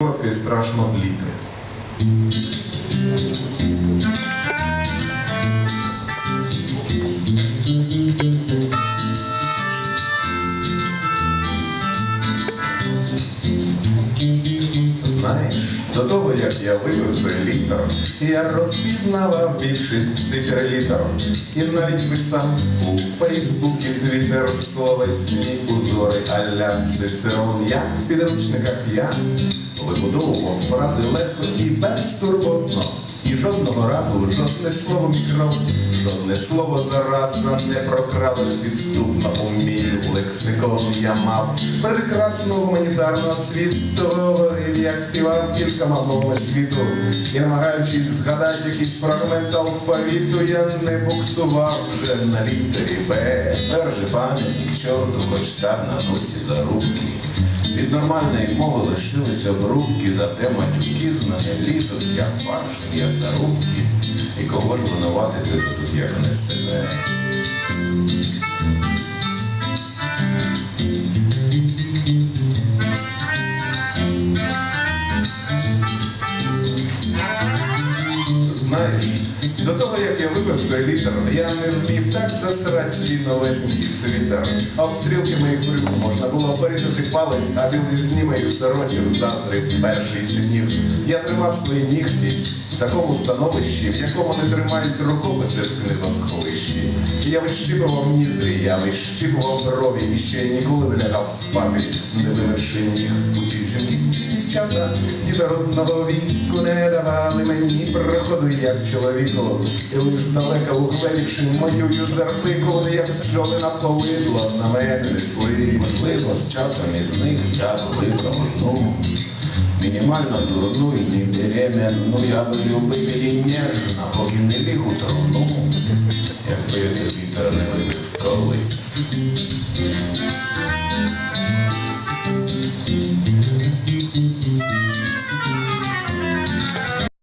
коротко і страшно літери. Знаєш, до того, як я вивез літер, я розпізнавав більшість цифр літер. Навіть писав у Фейсбуці твіттер словесні узори аля Цицерон. Я в підручниках я вибудовував фрази легко і безтурботно. Жодного разу жодне слово мікро, жодне слово зараза не прокралось підступно у мій лексикон. Я мав прекрасну гуманітарну освіту, говорив, як співав кількома мовами світу. І намагаючись згадати якийсь фрагмент алфавіту, я не буксував вже на літері Б. Держи пам'ять, чорту, хоч так на носі за руки. Від нормальної мови лишилися обрубки, зате матюки з мене лізуть, як фарш м'ясорубки. І кого ж винуватити тут, як не себе? До того, як я випив той літр, я не вмів так засрать свій новесенький світер. А в стрілки моїх брюк можна було порізати палець, а білизні моїх сорочок в перший синів. Я тримав свої нігті в такому становищі, в якому не тримають рукописи в книгосховищі. Я вищипував ніздрі, я вищипував брові, і ще й ніколи не лягав спати, не вимивши ніг. у жінки дівчата дідородного віку не давали мені проходу як чоловіку. І лиш далеко угледівши мою юзерпику, як пчоли на повидло на мене несли. Можливо, з часом із них я вибрав одну. Мінімально дурну і не беременну, я би любив її ніжно, поки не ліг у труну, якби вітер не вибив колись.